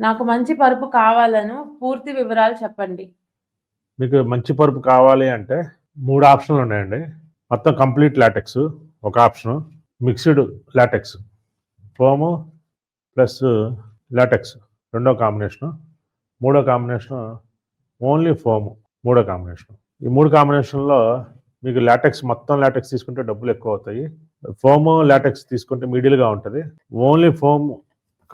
నాకు మంచి పరుపు కావాలను పూర్తి వివరాలు చెప్పండి. మీకు మంచి పరుపు కావాలి అంటే మూడు ఆప్షన్లు ఉన్నాయండి. మొత్తం కంప్లీట్ లాటెక్స్ ఒక option mixed latex foam plus latex రెండో కాంబినేషను మూడో కాంబినేషను ఓన్లీ ఫోము మూడో కాంబినేషన్. ఈ మూడు కాంబినేషన్లో మీకు లాటెక్స్ మొత్తం లాటెక్స్ తీసుకుంటే డబ్బులు ఎక్కువ అవుతాయి. ఫోము లాటెక్స్ తీసుకుంటే మిడిల్గా ఉంటుంది. ఓన్లీ ఫోమ్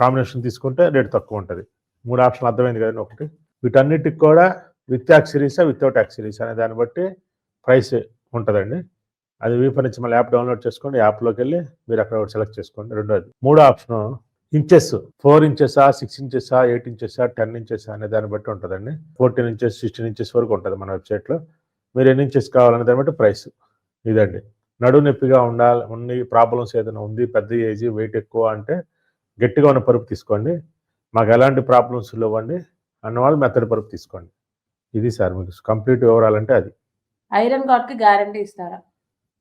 కాంబినేషన్ తీసుకుంటే రేట్ తక్కువ ఉంటుంది. మూడు ఆప్షన్ అర్థమైంది కదండి ఒకటి. వీటన్నిటికి కూడా విత్ యాక్సిరీసా వితౌట్ యాక్సిరీస్ అనే దాన్ని బట్టి ప్రైస్ ఉంటుందండి. అది వీపర్ నుంచి మళ్ళీ యాప్ డౌన్లోడ్ చేసుకోండి యాప్లోకి వెళ్ళి మీరు అక్కడ ఒకటి సెలెక్ట్ చేసుకోండి. రెండోది. మూడో ఆప్షన్ ఇంచెస్ ఫోర్ ఇంచెసా సిక్స్ ఇంచెసా ఎయిట్ ఇంచెసా టెన్ ఇంచెసా అనే దాన్ని బట్టి ఉంటుందండి. ఫోర్టీన్ ఇంచెస్ సిక్స్టీన్ ఇంచెస్ వరకు ఉంటుంది మన వెబ్సైట్లో. మీరు ఎన్ని ఇంచెస్ కావాలనే దాన్ని బట్టి ప్రైస్ ఇదండి. నడుము నొప్పిగా ఉండాలి ఉన్ని ప్రాబ్లమ్స్ ఏదైనా ఉంది పెద్ద ఏజ్ వెయిట్ ఎక్కువ అంటే గట్టిగా ఉన్న పరుపు తీసుకోండి. మాకు ఎలాంటి ప్రాబ్లమ్స్ ఇవ్వండి అన్నవాళ్ళు మెత్తడి పరుపు తీసుకోండి. ఇది సార్ మీకు కంప్లీట్ వివరాలంటే అది. ఐరన్ గార్డ్కి గ్యారంటీ ఇస్తారా?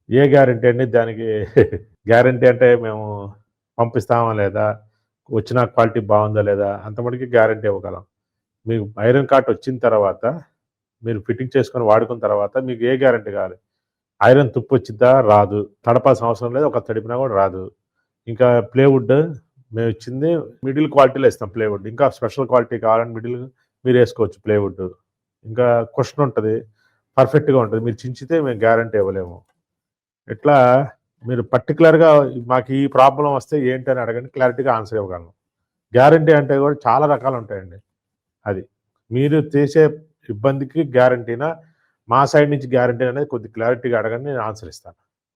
ఏ గ్యారంటీ అండి? దానికి గ్యారంటీ అంటే మేము పంపిస్తామా లేదా? వచ్చిన క్వాలిటీ బాగుందా లేదా? అంత మటుకి గ్యారంటీ ఇవ్వగలం. మీకు ఐరన్ కార్ట్ వచ్చిన తర్వాత మీరు ఫిట్టింగ్ చేసుకొని వాడుకున్న తర్వాత మీకు ఏ గ్యారంటీ కావాలి? ఐరన్ తుప్పు వచ్చిద్దా? రాదు. తడపాల్సిన అవసరం లేదు. ఒక తడిపినా కూడా రాదు. ఇంకా ప్లేవుడ్ మేము ఇచ్చింది మిడిల్ క్వాలిటీలో ఇస్తాం ప్లేవుడ్. ఇంకా స్పెషల్ క్వాలిటీ కావాలని మిడిల్ మీరు వేసుకోవచ్చు ప్లేవుడ్. ఇంకా క్వశ్చన్ ఉంటుంది పర్ఫెక్ట్గా ఉంటుంది. మీరు చించితే మేము గ్యారంటీ ఇవ్వలేము. ఇట్లా మీరు పర్టికులర్గా మాకు ఈ ప్రాబ్లం వస్తే ఏంటి అని అడగండి క్లారిటీగా ఆన్సర్ ఇవ్వగలను. గ్యారంటీ అంటే కూడా చాలా రకాలు ఉంటాయండి అది. మీరు చేసే ఇబ్బందికి గ్యారంటీనా మా సైడ్ నుంచి గ్యారంటీ అనేది కొద్ది క్లారిటీగా అడగండి నేను ఆన్సర్ ఇస్తాను.